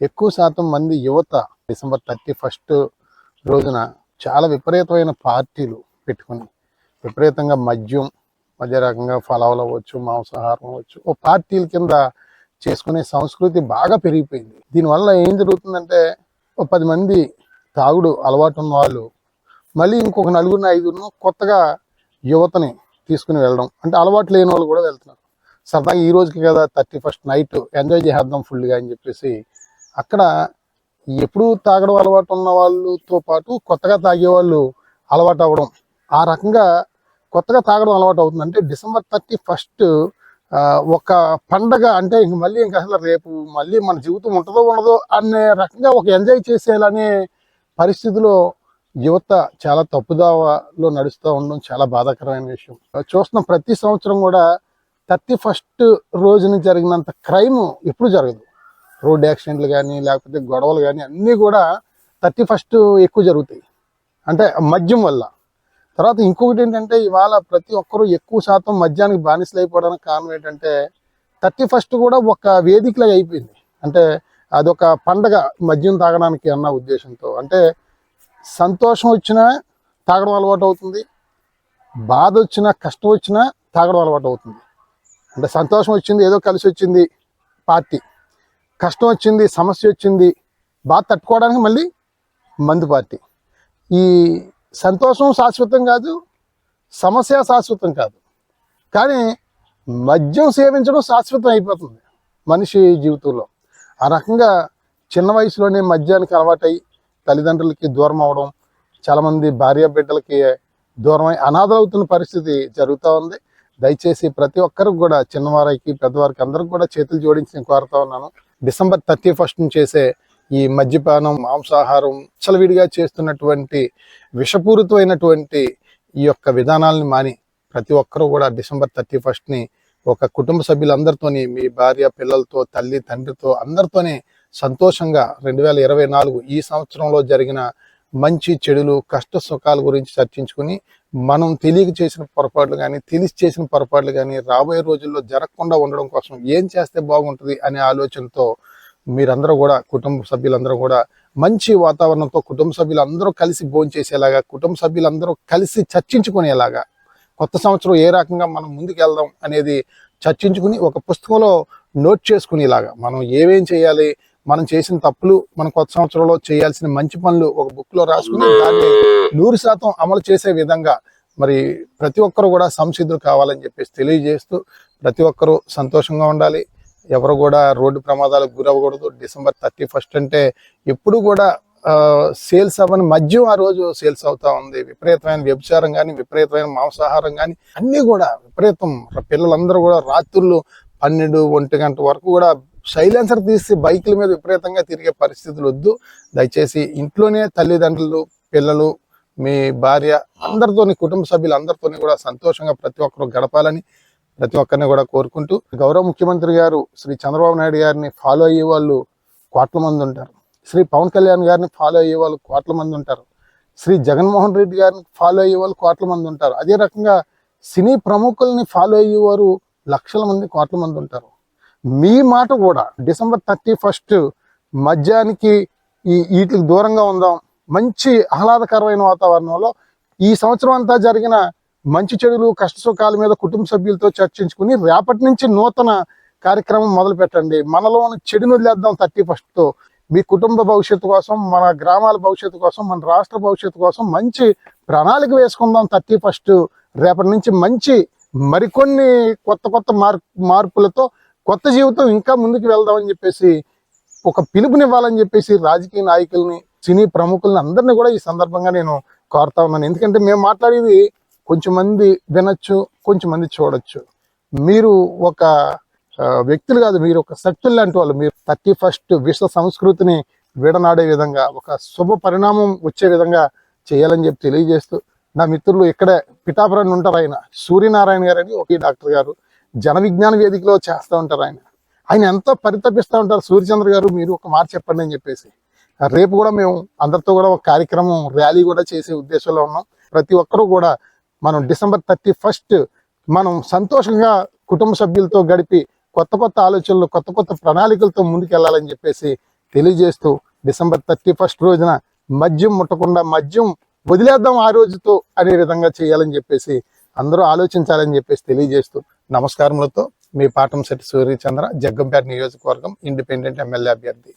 ఎక్కువ శాతం మంది యువత డిసెంబర్ థర్టీ ఫస్ట్ రోజున చాలా విపరీతమైన పార్టీలు పెట్టుకుని విపరీతంగా మద్యం మధ్య రకంగా ఫలాలు అవ్వచ్చు మాంసాహారం అవ్వచ్చు ఓ పార్టీల కింద చేసుకునే సంస్కృతి బాగా పెరిగిపోయింది. దీనివల్ల ఏం జరుగుతుందంటే ఓ పది మంది తాగుడు అలవాటు ఉన్న వాళ్ళు మళ్ళీ ఇంకొక నలుగురిని ఐదుగురు కొత్తగా యువతని తీసుకుని వెళ్ళడం. అంటే అలవాటు లేని వాళ్ళు కూడా వెళ్తున్నారు. సరదాగా ఈ రోజుకి కదా థర్టీ ఫస్ట్ నైట్ ఎంజాయ్ చేసేద్దాం ఫుల్గా అని చెప్పేసి అక్కడ ఎప్పుడు తాగడం అలవాటు ఉన్న వాళ్ళతో పాటు కొత్తగా తాగేవాళ్ళు అలవాటు అవ్వడం. ఆ రకంగా కొత్తగా తాగడం అలవాటు అవుతుంది. అంటే డిసెంబర్ థర్టీ ఫస్ట్ ఒక పండగ అంటే ఇంక మళ్ళీ ఇంక అసలు రేపు మళ్ళీ మన జీవితం ఉంటుందో ఉండదో అనే రకంగా ఒక ఎంజాయ్ చేసేయాలనే పరిస్థితిలో యువత చాలా తప్పుదావలో నడుస్తూ ఉండడం చాలా బాధాకరమైన విషయం. చూస్తున్న ప్రతి సంవత్సరం కూడా థర్టీ ఫస్ట్ రోజున జరిగినంత క్రైమ్ ఎప్పుడు జరగదు. రోడ్ యాక్సిడెంట్లు కానీ లేకపోతే గొడవలు కానీ అన్నీ కూడా థర్టీ ఫస్ట్ ఎక్కువ జరుగుతాయి. అంటే మద్యం వల్ల. తర్వాత ఇంకొకటి ఏంటంటే ఇవాళ ప్రతి ఒక్కరూ ఎక్కువ శాతం మద్యానికి బానిసలు అయిపోవడానికి కారణం ఏంటంటే థర్టీ ఫస్ట్ కూడా ఒక వేదికలాగా అయిపోయింది. అంటే అదొక పండగ మద్యం తాగడానికి అన్న ఉద్దేశంతో. అంటే సంతోషం వచ్చినా తాగడం అలవాటు అవుతుంది. బాధ వచ్చినా కష్టం వచ్చినా తాగడం అలవాటు అవుతుంది. అంటే సంతోషం వచ్చింది ఏదో కలిసి వచ్చింది పార్టీ. కష్టం వచ్చింది సమస్య వచ్చింది బాధ తట్టుకోవడానికి మళ్ళీ మందు పార్టీ. ఈ సంతోషం శాశ్వతం కాదు సమస్య శాశ్వతం కాదు. కానీ మద్యం సేవించడం శాశ్వతం అయిపోతుంది మనిషి జీవితంలో. ఆ రకంగా చిన్న వయసులోనే మద్యానికి అలవాటై తల్లిదండ్రులకి దూరం అవడం చాలామంది భార్య బిడ్డలకి దూరమై అనాథలవుతున్న పరిస్థితి జరుగుతూ ఉంది. దయచేసి ప్రతి ఒక్కరికి కూడా చిన్నవారికి పెద్దవారికి అందరికి కూడా చేతులు జోడించి నేను కోరుతా ఉన్నాను. డిసెంబర్ థర్టీ ఫస్ట్ చేసే ఈ మద్యపానం మాంసాహారం చలవిడిగా చేస్తున్నటువంటి విషపూరితమైనటువంటి ఈ యొక్క విధానాలను మాని ప్రతి ఒక్కరూ కూడా డిసెంబర్ థర్టీ ఫస్ట్ని ఒక కుటుంబ సభ్యులందరితోని మీ భార్య పిల్లలతో తల్లి తండ్రితో అందరితోనే సంతోషంగా రెండు వేల ఇరవై నాలుగు ఈ సంవత్సరంలో జరిగిన మంచి చెడులు కష్ట సుఖాల గురించి చర్చించుకుని మనం తెలియక చేసిన పొరపాట్లు కానీ తెలిసి చేసిన పొరపాట్లు కానీ రాబోయే రోజుల్లో జరగకుండా ఉండడం కోసం ఏం చేస్తే బాగుంటుంది అనే ఆలోచనతో మీరందరూ కూడా కుటుంబ సభ్యులందరూ కూడా మంచి వాతావరణంతో కుటుంబ సభ్యులందరూ కలిసి భోంచేసేలాగా కుటుంబ సభ్యులందరూ కలిసి చర్చించుకునేలాగా కొత్త సంవత్సరం ఏ రకంగా మనం ముందుకెళ్దాం అనేది చర్చించుకుని ఒక పుస్తకంలో నోట్ చేసుకునేలాగా మనం ఏమేం చేయాలి మనం చేసిన తప్పులు మన కొత్త సంవత్సరంలో చేయాల్సిన మంచి పనులు ఒక బుక్లో రాసుకుని దాన్ని నూరు శాతం అమలు చేసే విధంగా మరి ప్రతి ఒక్కరు కూడా సంసిద్ధులు కావాలని చెప్పేసి తెలియజేస్తూ ప్రతి ఒక్కరూ సంతోషంగా ఉండాలి. ఎవరు కూడా రోడ్డు ప్రమాదాలకు గురవ్వకూడదు. డిసెంబర్ థర్టీ ఫస్ట్ అంటే ఎప్పుడు కూడా సేల్స్ అవ్వని మద్యం ఆ రోజు సేల్స్ అవుతా ఉంది. విపరీతమైన వ్యభిచారం కానీ విపరీతమైన మాంసాహారం కానీ అన్నీ కూడా విపరీతం. పిల్లలందరూ కూడా రాత్రులు పన్నెండు ఒంటి గంట వరకు కూడా సైలెన్సర్ తీసి బైకుల మీద విపరీతంగా తిరిగే పరిస్థితులు వద్దు. దయచేసి ఇంట్లోనే తల్లిదండ్రులు పిల్లలు మీ భార్య అందరితోని కుటుంబ సభ్యులు అందరితోని కూడా సంతోషంగా ప్రతి ఒక్కరు గడపాలని ప్రతి ఒక్కరిని కూడా కోరుకుంటూ గౌరవ ముఖ్యమంత్రి గారు శ్రీ చంద్రబాబు నాయుడు గారిని ఫాలో అయ్యే వాళ్ళు కోట్ల మంది ఉంటారు. శ్రీ పవన్ కళ్యాణ్ గారిని ఫాలో అయ్యే వాళ్ళు కోట్ల మంది ఉంటారు. శ్రీ జగన్మోహన్ రెడ్డి గారిని ఫాలో అయ్యే వాళ్ళు కోట్ల మంది ఉంటారు. అదే రకంగా సినీ ప్రముఖుల్ని ఫాలో అయ్యేవారు లక్షల మంది కోట్ల మంది ఉంటారు. మీ మాట కూడా డిసెంబర్ థర్టీ ఫస్ట్ మద్యానికి ఈ వీటికి దూరంగా ఉందాం. మంచి ఆహ్లాదకరమైన వాతావరణంలో ఈ సంవత్సరం అంతా జరిగిన మంచి చెడులు కష్ట సుఖాల మీద కుటుంబ సభ్యులతో చర్చించుకుని రేపటి నుంచి నూతన కార్యక్రమం మొదలు పెట్టండి. మనలో ఉన్న చెడును వదిలేద్దాం థర్టీ ఫస్ట్తో. మీ కుటుంబ భవిష్యత్తు కోసం మన గ్రామాల భవిష్యత్తు కోసం మన రాష్ట్ర భవిష్యత్తు కోసం మంచి ప్రణాళిక వేసుకుందాం థర్టీ ఫస్ట్. రేపటి నుంచి మంచి మరికొన్ని కొత్త కొత్త మార్పులతో కొత్త జీవితం ఇంకా ముందుకు వెళ్దామని చెప్పేసి ఒక పిలుపునివ్వాలని చెప్పేసి రాజకీయ నాయకుల్ని సినీ ప్రముఖుల్ని అందరినీ కూడా ఈ సందర్భంగా నేను కోరుతా ఉన్నాను. ఎందుకంటే మేము మాట్లాడేది కొంచెం మంది వినొచ్చు కొంచెం మంది చూడొచ్చు. మీరు ఒక వ్యక్తులు కాదు మీరు ఒక శక్తులు లాంటి వాళ్ళు. మీరు థర్టీ ఫస్ట్ విశ్వ సంస్కృతిని విడనాడే విధంగా ఒక శుభ పరిణామం వచ్చే విధంగా చేయాలని చెప్పి తెలియజేస్తూ నా మిత్రులు ఇక్కడే పిఠాపురాన్ని ఉంటారు ఆయన. సూర్యనారాయణ గారు అని ఒకే డాక్టర్ గారు. జన విజ్ఞాన వేదికలో చేస్తూ ఉంటారు ఆయన. ఆయన ఎంతో పరితపిస్తూ ఉంటారు. సూర్యచంద్ర గారు మీరు ఒక మాట చెప్పండి అని చెప్పేసి. రేపు కూడా మేము అందరితో కూడా ఒక కార్యక్రమం ర్యాలీ కూడా చేసే ఉద్దేశంలో ఉన్నాం. ప్రతి ఒక్కరూ కూడా మనం డిసెంబర్ థర్టీ ఫస్ట్ మనం సంతోషంగా కుటుంబ సభ్యులతో గడిపి కొత్త కొత్త ఆలోచనలు కొత్త కొత్త ప్రణాళికలతో ముందుకెళ్ళాలని చెప్పేసి తెలియజేస్తూ డిసెంబర్ థర్టీ ఫస్ట్ రోజున మద్యం ముట్టకుండా మద్యం వదిలేద్దాం ఆ రోజుతో అనే విధంగా చేయాలని చెప్పేసి అందరూ ఆలోచించాలని చెప్పేసి తెలియజేస్తూ నమస్కారములతో మీ పాటంశెట్టి సూర్యచంద్ర జగ్గంపేట నియోజకవర్గం ఇండిపెండెంట్ ఎమ్మెల్యే అభ్యర్థి.